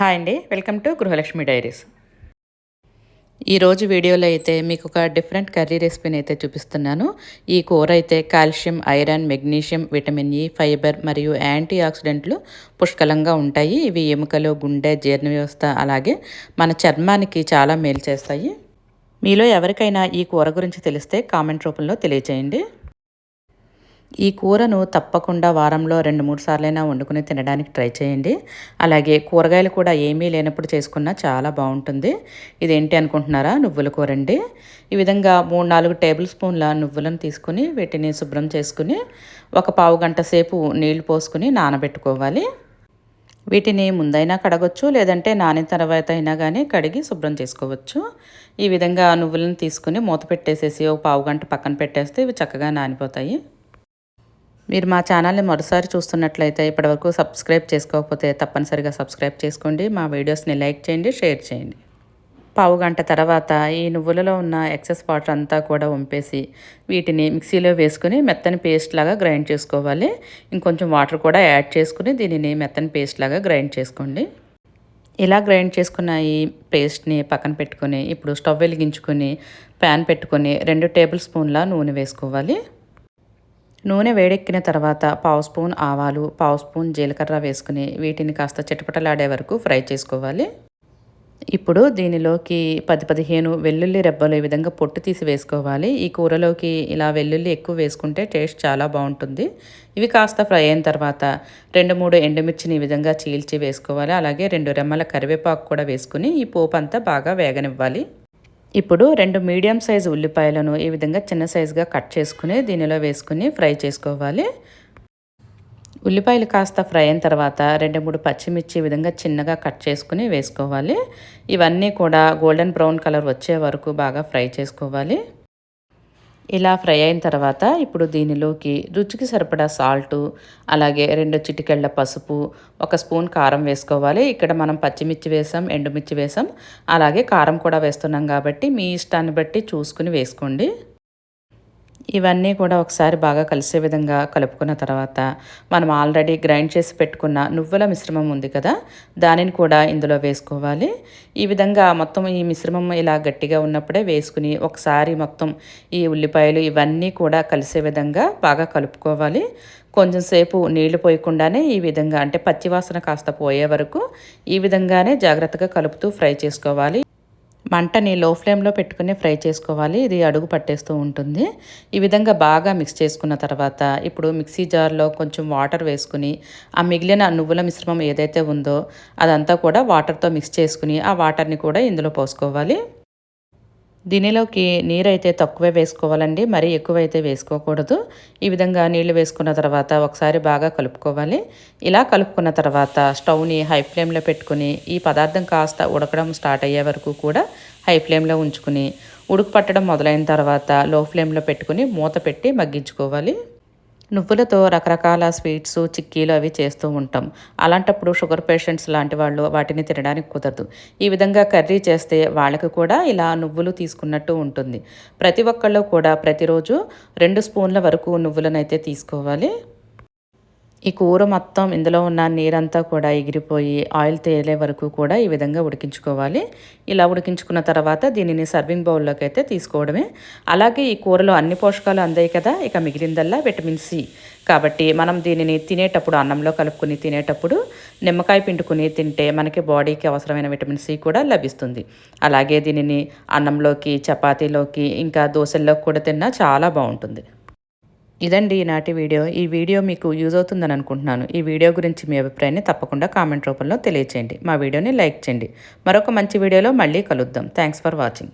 Hi అండి. Welcome to Gruhalakshmi diaries. ఈరోజు వీడియోలో అయితే మీకు ఒక డిఫరెంట్ కర్రీ రెసిపీని అయితే చూపిస్తున్నాను. ఈ కూర అయితే calcium iron magnesium vitamin E fibre మరియు యాంటీ ఆక్సిడెంట్లు పుష్కలంగా ఉంటాయి. ఇవి ఎముకలు గుండె జీర్ణ వ్యవస్థ అలాగే మన చర్మానికి చాలా మేలు చేస్తాయి. మీలో ఎవరికైనా ఈ కూర గురించి తెలిస్తే కామెంట్ రూపంలో తెలియచేయండి. ఈ కూరను తప్పకుండా వారంలో రెండు మూడు సార్లైనా వండుకుని తినడానికి ట్రై చేయండి. అలాగే కూరగాయలు కూడా ఏమీ లేనప్పుడు చేసుకున్నా చాలా బాగుంటుంది. ఇదేంటి అనుకుంటున్నారా? నువ్వుల కూర అండి. ఈ విధంగా మూడు నాలుగు టేబుల్ స్పూన్ల నువ్వులను తీసుకుని వీటిని శుభ్రం చేసుకుని ఒక పావు గంట సేపు నీళ్ళు పోసుకుని నానబెట్టుకోవాలి. వీటిని ముందైనా కడగొచ్చు లేదంటే నానిన తర్వాత అయినా కానీ కడిగి శుభ్రం చేసుకోవచ్చు. ఈ విధంగా నువ్వులను తీసుకుని మూత పెట్టేసేసి ఒక పావు గంట పక్కన పెట్టేస్తే ఇవి చక్కగా నానిపోతాయి. మీరు మా ఛానల్ని మరోసారి చూస్తున్నట్లయితే ఇప్పటివరకు సబ్స్క్రైబ్ చేసుకోకపోతే తప్పనిసరిగా సబ్స్క్రైబ్ చేసుకోండి. మా వీడియోస్ని లైక్ చేయండి షేర్ చేయండి. పావు గంట తర్వాత ఈ నువ్వులలో ఉన్న ఎక్సెస్ వాటర్ అంతా కూడా వంపేసి వీటిని మిక్సీలో వేసుకుని మెత్తని పేస్ట్ లాగా గ్రైండ్ చేసుకోవాలి. ఇంకొంచెం వాటర్ కూడా యాడ్ చేసుకుని దీనిని మెత్తని పేస్ట్ లాగా గ్రైండ్ చేసుకోండి. ఇలా గ్రైండ్ చేసుకున్న ఈ పేస్ట్ని పక్కన పెట్టుకొని ఇప్పుడు స్టవ్ వెలిగించుకొని ప్యాన్ పెట్టుకొని రెండు టేబుల్ స్పూన్ల నూనె వేసుకోవాలి. నూనె వేడెక్కిన తర్వాత పావు స్పూన్ ఆవాలు పావు స్పూన్ జీలకర్ర వేసుకుని వీటిని కాస్త చిటపటలాడే వరకు ఫ్రై చేసుకోవాలి. ఇప్పుడు దీనిలోకి పది పదిహేను వెల్లుల్లి రెబ్బలు ఈ విధంగా పొట్టు తీసి వేసుకోవాలి. ఈ కూరలోకి ఇలా వెల్లుల్లి ఎక్కువ వేసుకుంటే టేస్ట్ చాలా బాగుంటుంది. ఇవి కాస్త ఫ్రై అయిన తర్వాత రెండు మూడు ఎండుమిర్చిని ఈ విధంగా చీల్చి వేసుకోవాలి. అలాగే రెండు రెమ్మల కరివేపాకు కూడా వేసుకుని ఈ పోపు అంతా బాగా వేగనివ్వాలి. ఇప్పుడు రెండు మీడియం సైజు ఉల్లిపాయలను ఈ విధంగా చిన్న సైజుగా కట్ చేసుకుని దీనిలో వేసుకుని ఫ్రై చేసుకోవాలి. ఉల్లిపాయలు కాస్త ఫ్రై అయిన తర్వాత రెండు మూడు పచ్చిమిర్చి ఈ విధంగా చిన్నగా కట్ చేసుకుని వేసుకోవాలి. ఇవన్నీ కూడా గోల్డెన్ బ్రౌన్ కలర్ వచ్చే వరకు బాగా ఫ్రై చేసుకోవాలి. ఇలా ఫ్రై అయిన తర్వాత ఇప్పుడు దీనిలోకి రుచికి సరిపడా సాల్టు అలాగే రెండు చిటికెళ్ళ పసుపు ఒక స్పూన్ కారం వేసుకోవాలి. ఇక్కడ మనం పచ్చిమిర్చి వేసాం ఎండుమిర్చి వేసాం అలాగే కారం కూడా వేస్తున్నాం కాబట్టి మీ ఇష్టాన్ని బట్టి చూసుకుని వేసుకోండి. ఇవన్నీ కూడా ఒకసారి బాగా కలిసే విధంగా కలుపుకున్న తర్వాత మనం ఆల్రెడీ గ్రైండ్ చేసి పెట్టుకున్న నువ్వుల మిశ్రమం ఉంది కదా దానిని కూడా ఇందులో వేసుకోవాలి. ఈ విధంగా మొత్తం ఈ మిశ్రమం ఇలా గట్టిగా ఉన్నప్పుడే వేసుకుని ఒకసారి మొత్తం ఈ ఉల్లిపాయలు ఇవన్నీ కూడా కలిసే విధంగా బాగా కలుపుకోవాలి. కొంచెం సేపు నీళ్ళు పోయకుండానే ఈ విధంగా అంటే పచ్చివాసన కాస్త పోయే వరకు ఈ విధంగానే జాగ్రత్తగా కలుపుతూ ఫ్రై చేసుకోవాలి. మంటని లో ఫ్లేమ్లో పెట్టుకుని ఫ్రై చేసుకోవాలి. ఇది అడుగు పట్టేస్తూ ఉంటుంది. ఈ విధంగా బాగా మిక్స్ చేసుకున్న తర్వాత ఇప్పుడు మిక్సీ జార్లో కొంచెం వాటర్ వేసుకుని ఆ మిగిలిన నువ్వుల మిశ్రమం ఏదైతే ఉందో అదంతా కూడా వాటర్తో మిక్స్ చేసుకుని ఆ వాటర్ని కూడా ఇందులో పోసుకోవాలి. దీనిలోకి నీరైతే తక్కువే వేసుకోవాలండి మరీ ఎక్కువైతే వేసుకోకూడదు. ఈ విధంగా నీళ్ళు వేసుకున్న తర్వాత ఒకసారి బాగా కలుపుకోవాలి. ఇలా కలుపుకున్న తర్వాత స్టవ్ని హై ఫ్లేమ్లో పెట్టుకుని ఈ పదార్థం కాస్త ఉడకడం స్టార్ట్ అయ్యే వరకు కూడా హై ఫ్లేమ్లో ఉంచుకుని ఉడుకు పట్టడం మొదలైన తర్వాత లో ఫ్లేమ్లో పెట్టుకుని మూత పెట్టి మగ్గించుకోవాలి. నువ్వులతో రకరకాల స్వీట్స్ చిక్కీలు అవి చేస్తూ ఉంటాం. అలాంటప్పుడు షుగర్ పేషెంట్స్ లాంటి వాళ్ళు వాటిని తినడానికి కుదరదు. ఈ విధంగా కర్రీ చేస్తే వాళ్ళకి కూడా ఇలా నువ్వులు తీసుకున్నట్టు ఉంటుంది. ప్రతి ఒక్కళ్ళు కూడా ప్రతిరోజు రెండు స్పూన్ల వరకు నువ్వులనైతే తీసుకోవాలి. ఈ కూర మొత్తం ఇందులో ఉన్న నీరంతా కూడా ఎగిరిపోయి ఆయిల్ తేలే వరకు కూడా ఈ విధంగా ఉడికించుకోవాలి. ఇలా ఉడికించుకున్న తర్వాత దీనిని సర్వింగ్ బౌల్లోకి అయితే తీసుకోవడమే. అలాగే ఈ కూరలో అన్ని పోషకాలు అందాయి కదా ఇక మిగిలిందల్లా విటమిన్ సి. కాబట్టి మనం దీనిని తినేటప్పుడు అన్నంలో కలుపుకుని తినేటప్పుడు నిమ్మకాయ పిండుకుని తింటే మనకి బాడీకి అవసరమైన విటమిన్ సి కూడా లభిస్తుంది. అలాగే దీనిని అన్నంలోకి చపాతీలోకి ఇంకా దోశల్లోకి కూడా తిన్నా చాలా బాగుంటుంది. ఇదండి ఈనాటి వీడియో. ఈ వీడియో మీకు యూజ్ అవుతుందని అనుకుంటున్నాను. ఈ వీడియో గురించి మీ అభిప్రాయాన్ని తప్పకుండా కామెంట్ రూపంలో తెలియచేయండి. మా వీడియోని లైక్ చేయండి. మరొక మంచి వీడియోలో మళ్ళీ కలుద్దాం. Thanks for watching.